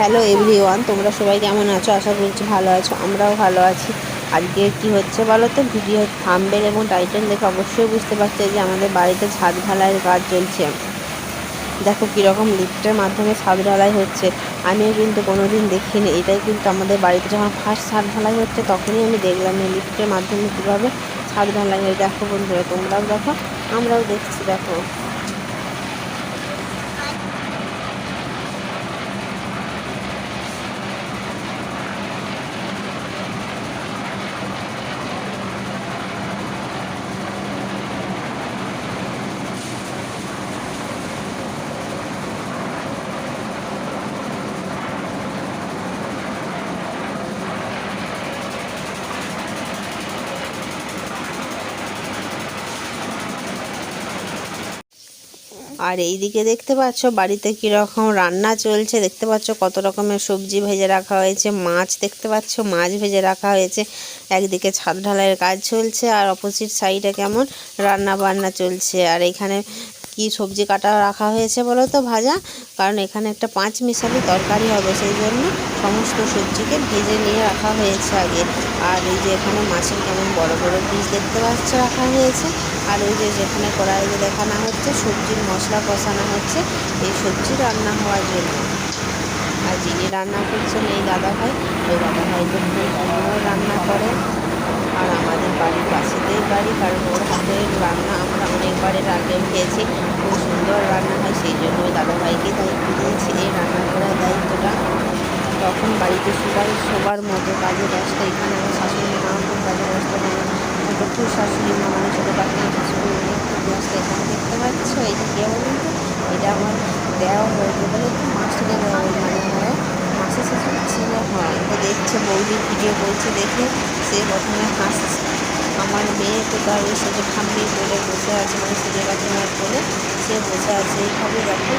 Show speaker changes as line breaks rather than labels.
Hello everyone তোমরা সবাই কেমন আছো? আশা করছি ভালো আছো। আমরাও ভালো আছি। আজকে কি হচ্ছে বলো তো? ভিডিও থাম্বেল এবং টাইটেল দেখে অবশ্যই বুঝতে পারছে যে আমাদের বাড়িতে ছাদ ঢালাইয়ের কাজ চলছে। দেখো কীরকম লিফটের মাধ্যমে ছাদ ঢালাই হচ্ছে। আমিও কিন্তু কোনো দিন দেখিনি। এটাই কিন্তু আমাদের বাড়িতে যখন ফার্স্ট ছাদ ঢালাই হচ্ছে, তখনই আমি দেখলাম এই লিফটের মাধ্যমে কীভাবে ছাদ ঢালাই হয়। দেখো বন্ধুরা, তোমরাও দেখো, আমরাও দেখছি, দেখো। আর এইদিকে দেখতে পাচ্ছ বাড়িতে কীরকম রান্না চলছে। দেখতে পাচ্ছ কত রকমের সবজি ভেজে রাখা হয়েছে, মাছ দেখতে পাচ্ছ, মাছ ভেজে রাখা হয়েছে। একদিকে ছাদ ঢালাইয়ের কাজ চলছে আর অপোজিট সাইডে কেমন রান্না বান্না চলছে। আর এখানে কি সবজি কাটা রাখা হয়েছে বলো তো ভাজা? কারণ এখানে একটা পাঁচ মিশালি তরকারি হবে, সেই জন্য সমস্ত সবজিকে ভেজে নিয়ে রাখা হয়েছে আগে। আর এই যে এখানে মাছের কেমন বড় বড় পিস দেখতে পাচ্ছ রাখা হয়েছে। আর ওই যে যেখানে কড়াইতে দেখানো হচ্ছে, সবজির মশলা কষানো হচ্ছে, এই সবজি রান্না হওয়ার জন্য। আর যিনি রান্না করছেন এই দাদা ভাই, ওই দাদা ভাই তো রান্না করে। আর আমাদের বাড়ির পাশেতেই বাড়ি, কারণ ওর হাতের রান্না আমরা অনেকবারে রান্নাও খেয়েছি। খুব সুন্দর রান্না হয়, সেই জন্য দাদাভাইকে দায়িত্ব দিয়েছি। এই রান্না করার দায়িত্বটা তখন বাড়িতে সবাই, সবার মতো কাজে ব্যস্ত। এখানে আমার শাশুড়ি মা খুব কাজে ব্যস্ত আমার প্রচুর শাশুড়ি মা মানে ছোটো কাকিমা শাশুড়ি মা খুব ব্যস্ত। এখানে দেখতে পাচ্ছ এটা কে বলুন এটা আমার দেওয়া হয়েছে বলে মাসিকে দেওয়া মানে হয় মাসি শাশুড়ির ছেলে হয়। দেখছে বৌদির ভিডিও করছে দেখে সে প্রথমে হাসছে। আমার মেয়ে তো তার ওই সেজে করে বসে আছে মানে সেজে কাকিমার বলে সে বসে আছে, এইভাবে দেখো